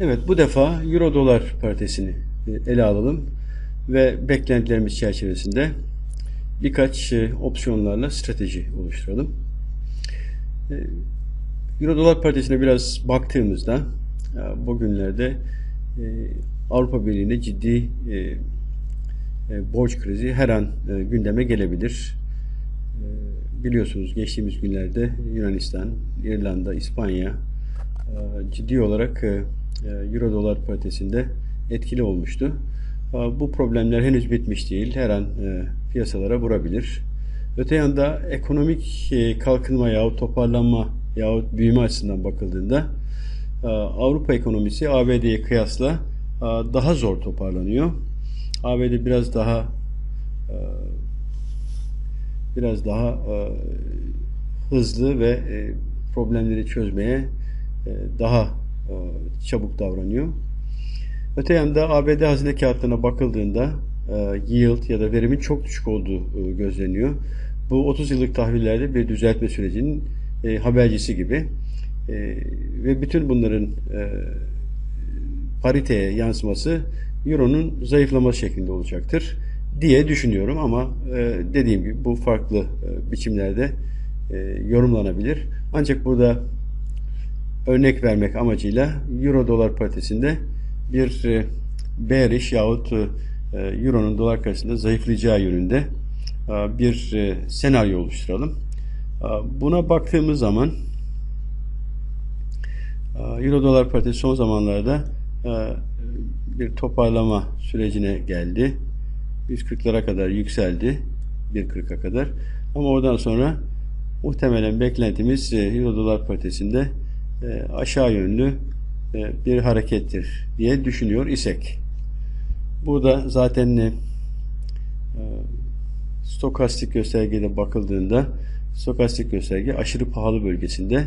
Evet bu defa Euro dolar paritesini e, ele alalım ve beklentilerimiz çerçevesinde birkaç e, opsiyonlarla strateji oluşturalım. E, Euro dolar paritesine biraz baktığımızda bugünlerde Avrupa Birliği'nde ciddi borç krizi her an gündeme gelebilir. Biliyorsunuz geçtiğimiz günlerde Yunanistan, İrlanda, İspanya ciddi olarak Euro dolar paritesinde etkili olmuştu. E, Bu problemler henüz bitmiş değil. Her an e, piyasalara vurabilir. Öte yanda ekonomik e, kalkınma yahut toparlanma yahut büyüme açısından bakıldığında e, Avrupa ekonomisi ABD'ye kıyasla e, daha zor toparlanıyor. ABD biraz daha e, biraz daha e, hızlı ve e, problemleri çözmeye e, daha e, çabuk davranıyor. Öte yanda ABD hazine kağıtlarına bakıldığında e, yield ya da verimin çok düşük olduğu e, gözleniyor. Bu 30 yıllık tahvillerde bir düzeltme sürecinin e, habercisi gibi. Ve bütün bunların pariteye yansıması Euro'nun zayıflaması şeklinde olacaktır diye düşünüyorum ama dediğim gibi bu farklı biçimlerde yorumlanabilir. Ancak burada örnek vermek amacıyla Euro dolar paritesinde bir e, bearish yahut e, Euro'nun dolar karşısında zayıflayacağı yönünde e, bir e, senaryo oluşturalım. E, Buna baktığımız zaman e, Euro dolar paritesi son zamanlarda e, bir toparlama sürecine geldi. 140'lara kadar yükseldi. 1.40'a kadar. Ama oradan sonra muhtemelen beklentimiz e, Euro dolar paritesinde e, aşağı yönlü e, bir harekettir diye düşünüyor isek. Burada zaten e, stokastik göstergede bakıldığında stokastik gösterge aşırı pahalı bölgesinde.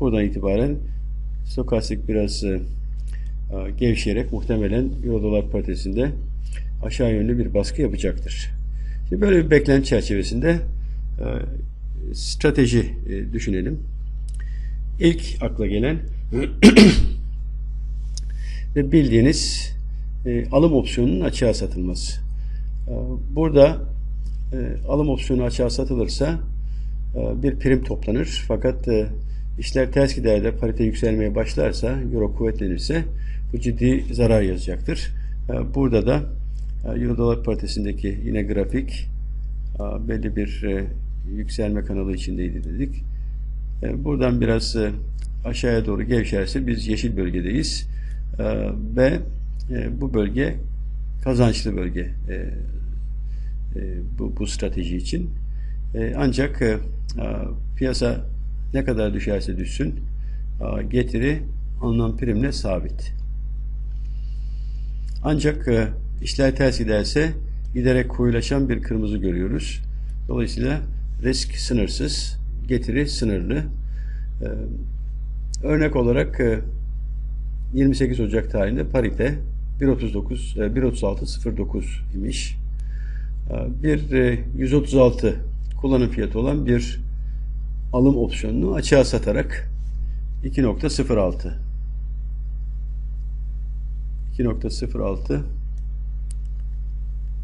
Buradan itibaren stokastik biraz e, e, gevşeyerek muhtemelen Euro dolar paritesinde aşağı yönlü bir baskı yapacaktır. Şimdi böyle bir beklenti çerçevesinde e, strateji e, düşünelim. İlk akla gelen ve bildiğiniz e, alım opsiyonunun açığa satılması. E, Burada e, alım opsiyonu açığa satılırsa e, bir prim toplanır. Fakat e, işler ters gider de parite yükselmeye başlarsa, euro kuvvetlenirse bu ciddi zarar yazacaktır. E, Burada da e, euro dolar paritesindeki yine grafik e, belli bir e, yükselme kanalı içindeydi dedik. E, Buradan biraz e, aşağıya doğru gevşerse biz yeşil bölgedeyiz E, ve bu bölge kazançlı bölge bu, bu strateji için. Ancak piyasa ne kadar düşerse düşsün getiri alınan primle sabit. Ancak işler ters giderse giderek koyulaşan bir kırmızı görüyoruz. Dolayısıyla risk sınırsız, getiri sınırlı. E, Örnek olarak e, 28 Ocak tarihinde parite 1.39 e, 1.36.09 imiş. E, Bir e, 136 kullanım fiyatı olan bir alım opsiyonunu açığa satarak 2.06 2.06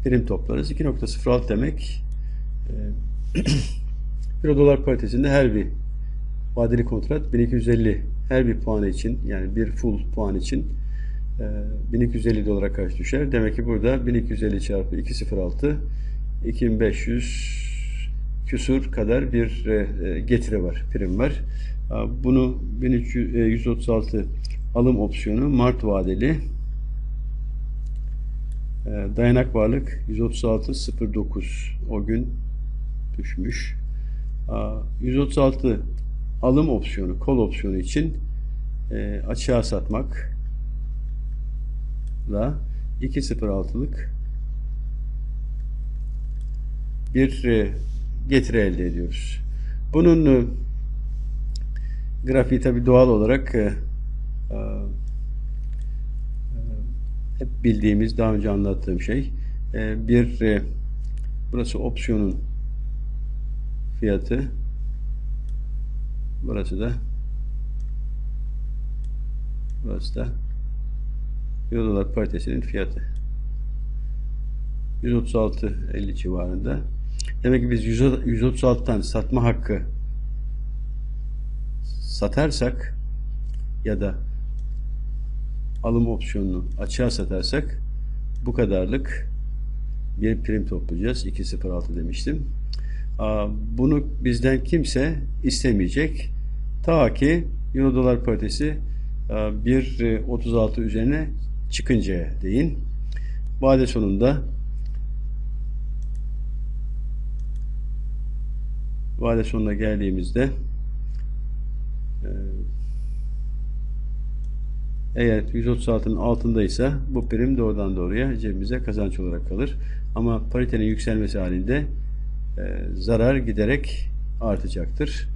prim toplarız. 2.06 demek e, Euro dolar paritesinde her bir vadeli kontrat 1250 her bir puan için yani bir full puan için e, 1250 dolara karşı düşer. Demek ki burada 1250 çarpı 206 2500 küsur kadar bir e, e, getiri var, prim var. E, Bunu 1336 alım opsiyonu Mart vadeli e, dayanak varlık 136.09 o gün düşmüş. E, 136 alım opsiyonu, kol opsiyonu için e, açığa satmakla 2.06'lık bir e, getiri elde ediyoruz. Bunun e, grafiği tabi doğal olarak e, e, hep bildiğimiz, daha önce anlattığım şey bir burası opsiyonun fiyatı burası da Burası da Euro dolar paritesinin fiyatı. 136.50 civarında. Demek ki biz 136'dan satma hakkı satarsak ya da alım opsiyonunu açığa satarsak bu kadarlık bir prim toplayacağız. 2.06 demiştim. Bunu bizden kimse istemeyecek. Ta ki Euro dolar paritesi 1.36 üzerine çıkıncaya değin. Vade sonunda vade sonuna geldiğimizde e, eğer 136'nın altındaysa bu prim doğrudan doğruya cebimize kazanç olarak kalır. Ama paritenin yükselmesi halinde e, zarar giderek artacaktır.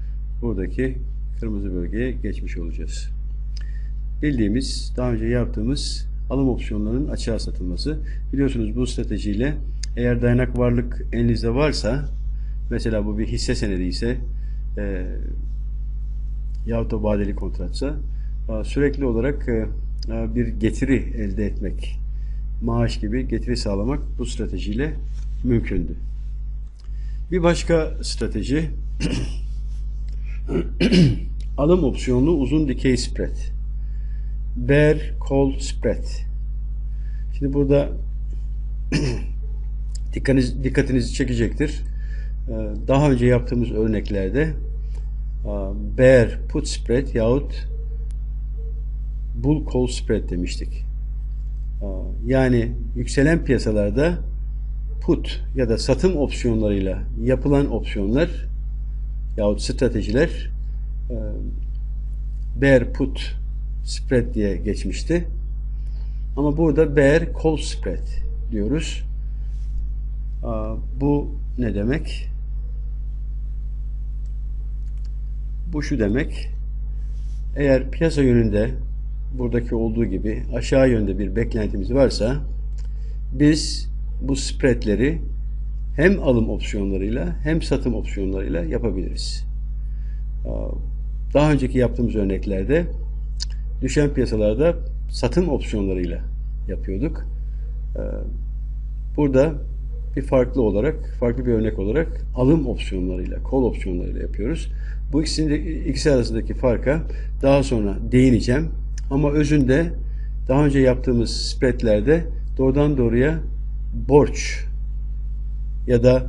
Buradaki kırmızı bölgeye geçmiş olacağız. Bildiğimiz, daha önce yaptığımız alım opsiyonlarının açığa satılması. Biliyorsunuz bu stratejiyle eğer dayanak varlık elinizde varsa mesela bu bir hisse senedi ise e, yahut da vadeli kontratsa e, sürekli olarak e, e, bir getiri elde etmek maaş gibi getiri sağlamak bu stratejiyle mümkündü. Bir başka strateji alım opsiyonlu uzun dikey spread. Bear call spread. Şimdi burada dikkatiniz, dikkatinizi çekecektir. Ee, daha önce yaptığımız örneklerde e, bear put spread yahut bull call spread demiştik. Ee, yani yükselen piyasalarda put ya da satım opsiyonlarıyla yapılan opsiyonlar yahut stratejiler e, bear put spread diye geçmişti. Ama burada bear call spread diyoruz. Bu ne demek? Bu şu demek. Eğer piyasa yönünde buradaki olduğu gibi aşağı yönde bir beklentimiz varsa biz bu spreadleri hem alım opsiyonlarıyla hem satım opsiyonlarıyla yapabiliriz. Daha önceki yaptığımız örneklerde düşen piyasalarda satım opsiyonlarıyla yapıyorduk. Burada bir farklı olarak, farklı bir örnek olarak alım opsiyonlarıyla, call opsiyonlarıyla yapıyoruz. Bu ikisinde, ikisi arasındaki farka daha sonra değineceğim. Ama özünde daha önce yaptığımız spreadlerde doğrudan doğruya borç ya da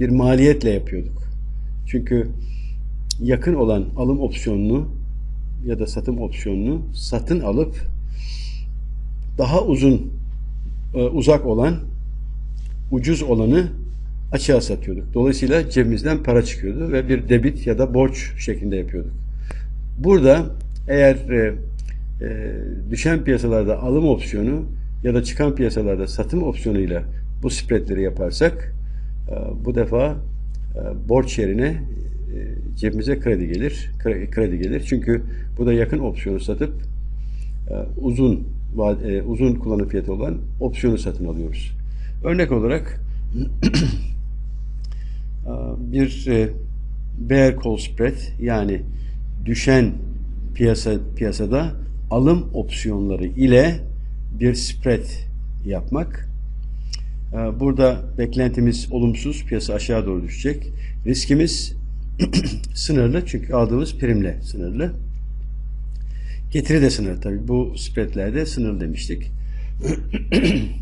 bir maliyetle yapıyorduk. Çünkü yakın olan alım opsiyonunu ya da satım opsiyonunu satın alıp daha uzun e, uzak olan ucuz olanı açığa satıyorduk. Dolayısıyla cebimizden para çıkıyordu ve bir debit ya da borç şeklinde yapıyorduk. Burada eğer e, e, düşen piyasalarda alım opsiyonu ya da çıkan piyasalarda satım opsiyonuyla bu spreadleri yaparsak e, bu defa e, borç yerine e, cebimize kredi gelir. Kredi gelir. Çünkü bu da yakın opsiyonu satıp uzun uzun kullanım fiyatı olan opsiyonu satın alıyoruz. Örnek olarak bir bear call spread yani düşen piyasa piyasada alım opsiyonları ile bir spread yapmak. Burada beklentimiz olumsuz, piyasa aşağı doğru düşecek. Riskimiz sınırlı çünkü aldığımız primle sınırlı. Getiri de sınırlı tabii. Bu spreadlerde sınırlı demiştik.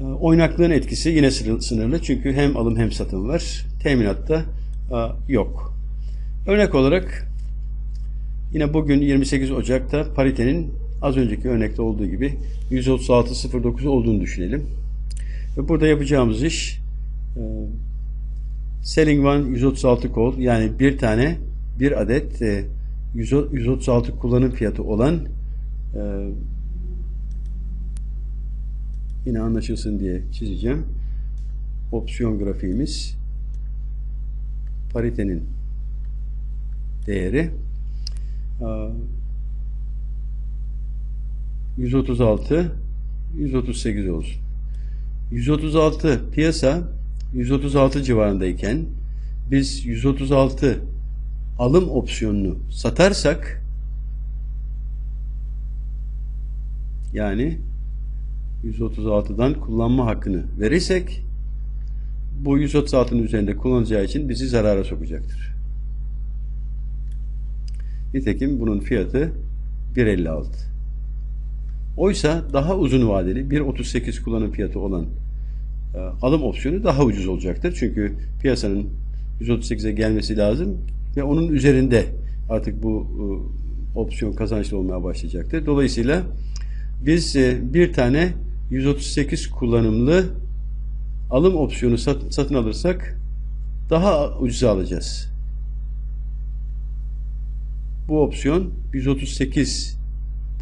Ee, oynaklığın etkisi yine sınırlı çünkü hem alım hem satım var. Teminatta e, yok. Örnek olarak yine bugün 28 Ocak'ta paritenin az önceki örnekte olduğu gibi 136.09 olduğunu düşünelim. Ve burada yapacağımız iş e, selling one 136 call yani bir tane bir adet 136 e, kullanım fiyatı olan yine anlaşılsın diye çizeceğim. Opsiyon grafiğimiz paritenin değeri 136 138 olsun. 136 piyasa 136 civarındayken biz 136 alım opsiyonunu satarsak yani 136'dan kullanma hakkını verirsek bu 136'nın üzerinde kullanacağı için bizi zarara sokacaktır. Nitekim bunun fiyatı 1.56. Oysa daha uzun vadeli 1.38 kullanım fiyatı olan e, alım opsiyonu daha ucuz olacaktır. Çünkü piyasanın 138'e gelmesi lazım ve onun üzerinde artık bu e, opsiyon kazançlı olmaya başlayacaktır. Dolayısıyla biz e, bir tane 138 kullanımlı alım opsiyonu sat, satın alırsak daha ucuza alacağız. Bu opsiyon 138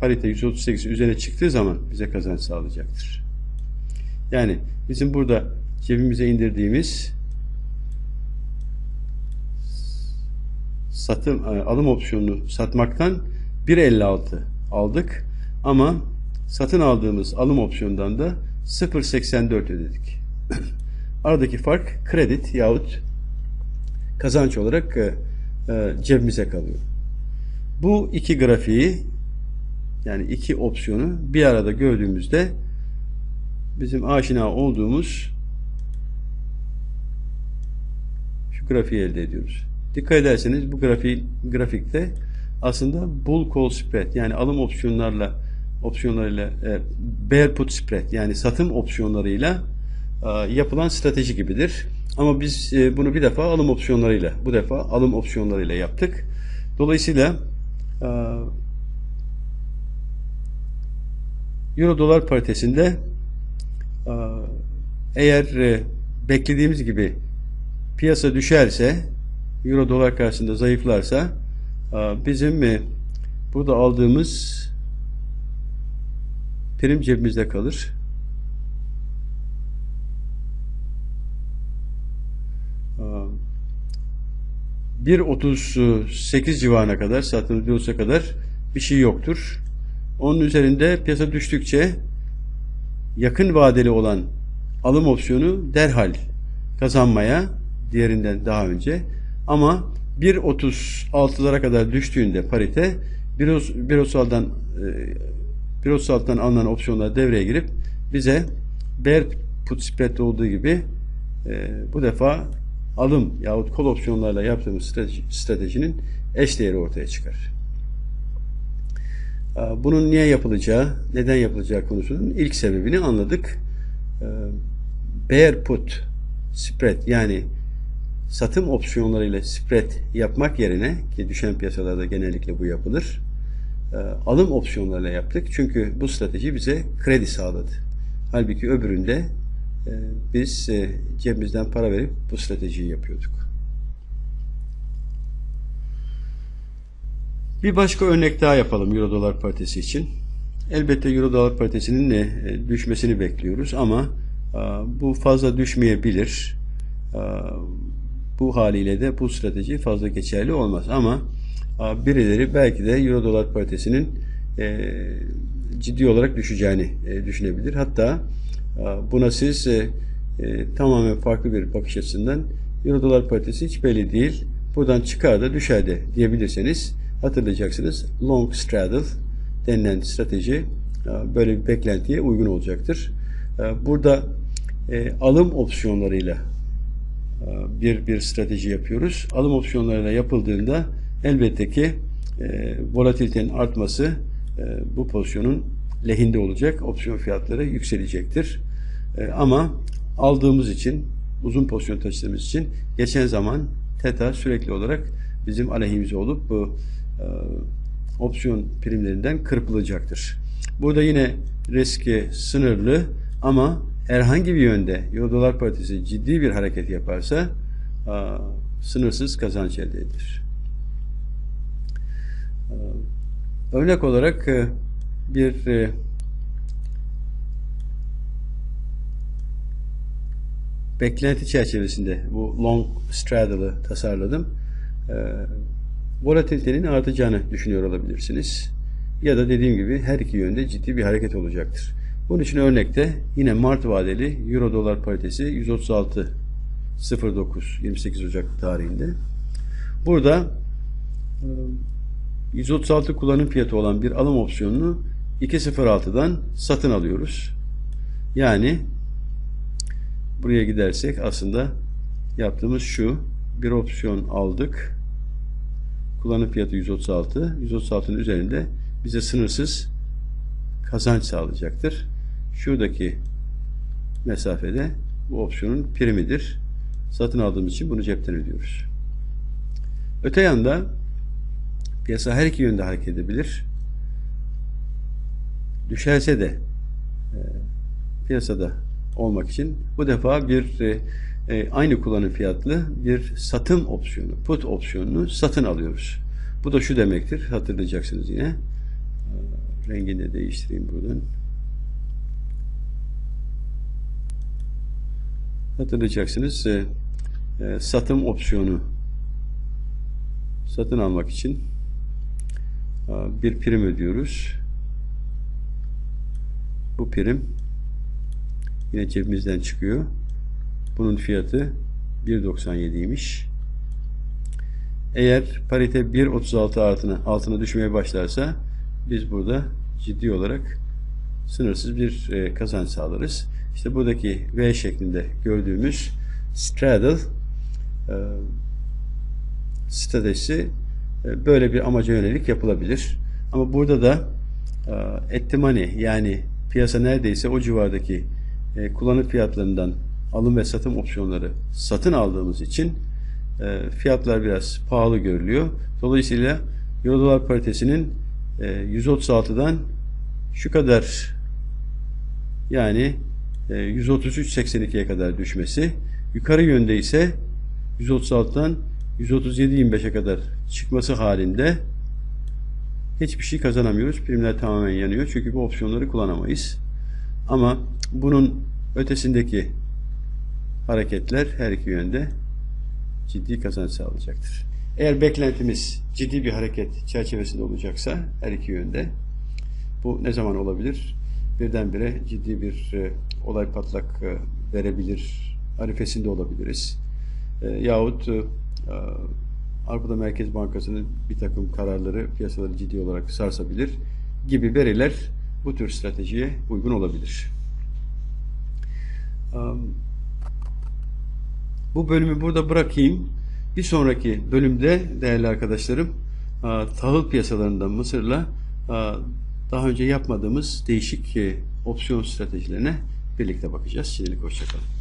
parite 138 üzerine çıktığı zaman bize kazanç sağlayacaktır. Yani bizim burada cebimize indirdiğimiz satım e, alım opsiyonunu satmaktan 1.56 aldık ama satın aldığımız alım opsiyonundan da 0.84 ödedik. Aradaki fark kredi yahut kazanç olarak e, e, cebimize kalıyor. Bu iki grafiği yani iki opsiyonu bir arada gördüğümüzde bizim aşina olduğumuz şu grafiği elde ediyoruz. Dikkat ederseniz bu grafik, grafikte aslında bull call spread yani alım opsiyonlarla opsiyonlarıyla e, bear put spread yani satım opsiyonlarıyla e, yapılan strateji gibidir. Ama biz e, bunu bir defa alım opsiyonlarıyla bu defa alım opsiyonlarıyla yaptık. Dolayısıyla e, Euro dolar paritesinde e, eğer e, beklediğimiz gibi piyasa düşerse Euro dolar karşısında zayıflarsa e, bizim burada aldığımız prim cebimizde kalır. Bir 1.38 civarına kadar olsa kadar bir şey yoktur. Onun üzerinde piyasa düştükçe yakın vadeli olan alım opsiyonu derhal kazanmaya diğerinden daha önce ama 1.36'lara kadar düştüğünde parite 1.36'dan 1.36'dan alınan opsiyonlar devreye girip bize bear put spread olduğu gibi e, bu defa alım yahut call opsiyonlarla yaptığımız strateji, stratejinin eşdeğeri ortaya çıkar. Bunun niye yapılacağı, neden yapılacağı konusunun ilk sebebini anladık. Bear put spread yani satım opsiyonlarıyla spread yapmak yerine ki düşen piyasalarda genellikle bu yapılır. Alım opsiyonlarıyla yaptık. Çünkü bu strateji bize kredi sağladı. Halbuki öbüründe biz cebimizden para verip bu stratejiyi yapıyorduk. Bir başka örnek daha yapalım Euro dolar paritesi için. Elbette Euro dolar paritesinin de e, düşmesini bekliyoruz ama bu fazla düşmeyebilir. Bu haliyle de bu strateji fazla geçerli olmaz ama birileri belki de Euro dolar paritesinin e, ciddi olarak düşeceğini e, düşünebilir. Hatta buna siz tamamen farklı bir bakış açısından Euro dolar paritesi hiç belli değil. Buradan çıkar da düşer de diyebilirseniz hatırlayacaksınız. Long straddle denilen strateji e, böyle bir beklentiye uygun olacaktır. E, burada e, alım opsiyonlarıyla bir bir strateji yapıyoruz. Alım opsiyonlarıyla yapıldığında elbette ki volatilitenin artması bu pozisyonun lehinde olacak. Opsiyon fiyatları yükselecektir. Ama aldığımız için uzun pozisyon taşıdığımız için geçen zaman teta sürekli olarak bizim aleyhimize olup bu opsiyon primlerinden kırpılacaktır. Burada yine riski sınırlı ama herhangi bir yönde Euro dolar paritesi ciddi bir hareket yaparsa e, sınırsız kazanç elde edilir. E, örnek olarak bir beklenti çerçevesinde bu long straddle'ı tasarladım volatilitenin artacağını düşünüyor olabilirsiniz. Ya da dediğim gibi her iki yönde ciddi bir hareket olacaktır. Bunun için örnekte yine Mart vadeli Euro dolar paritesi 136.09 28 Ocak tarihinde. Burada 136 e, kullanım fiyatı olan bir alım opsiyonunu 2.06'dan satın alıyoruz. Yani buraya gidersek aslında yaptığımız şu. Bir opsiyon aldık. Kullanım fiyatı 136. 136'nın üzerinde bize sınırsız kazanç sağlayacaktır. Şuradaki mesafede bu opsiyonun primidir. Satın aldığımız için bunu cepten ödüyoruz. Öte yanda piyasa her iki yönde hareket edebilir. Düşerse de e, piyasada olmak için bu defa bir e, e, aynı kullanım fiyatlı bir satım opsiyonu, put opsiyonunu satın alıyoruz. Bu da şu demektir, hatırlayacaksınız yine. E, Rengini de değiştireyim buradan. Hatırlayacaksınız. e, e, satım opsiyonu satın almak için e, bir prim ödüyoruz. Bu prim yine cebimizden çıkıyor. Bunun fiyatı 1.97'ymiş. Eğer parite 1.36 altına, altına düşmeye başlarsa biz burada ciddi olarak sınırsız bir e, kazanç sağlarız. İşte buradaki V şeklinde gördüğümüz straddle stratejisi e, böyle bir amaca yönelik yapılabilir. Ama burada da e, money yani piyasa neredeyse o civardaki e, kullanım fiyatlarından alım ve satım opsiyonları satın aldığımız için e, fiyatlar biraz pahalı görülüyor. Dolayısıyla Euro dolar paritesinin e, 136'dan şu kadar yani e, 133.82'ye kadar düşmesi yukarı yönde ise 136'dan 137.25'e kadar çıkması halinde hiçbir şey kazanamıyoruz. Primler tamamen yanıyor. Çünkü bu opsiyonları kullanamayız. Ama bunun ötesindeki hareketler her iki yönde ciddi kazanç sağlayacaktır. Eğer beklentimiz ciddi bir hareket çerçevesinde olacaksa her iki yönde bu ne zaman olabilir? Birdenbire ciddi bir e, olay patlak e, verebilir arifesinde olabiliriz. E, yahut e, Avrupa Merkez Bankası'nın bir takım kararları piyasaları ciddi olarak sarsabilir gibi veriler bu tür stratejiye uygun olabilir. Bu bölümü burada bırakayım. Bir sonraki bölümde değerli arkadaşlarım tahıl piyasalarında Mısır'la daha önce yapmadığımız değişik opsiyon stratejilerine birlikte bakacağız. Şimdilik hoşçakalın.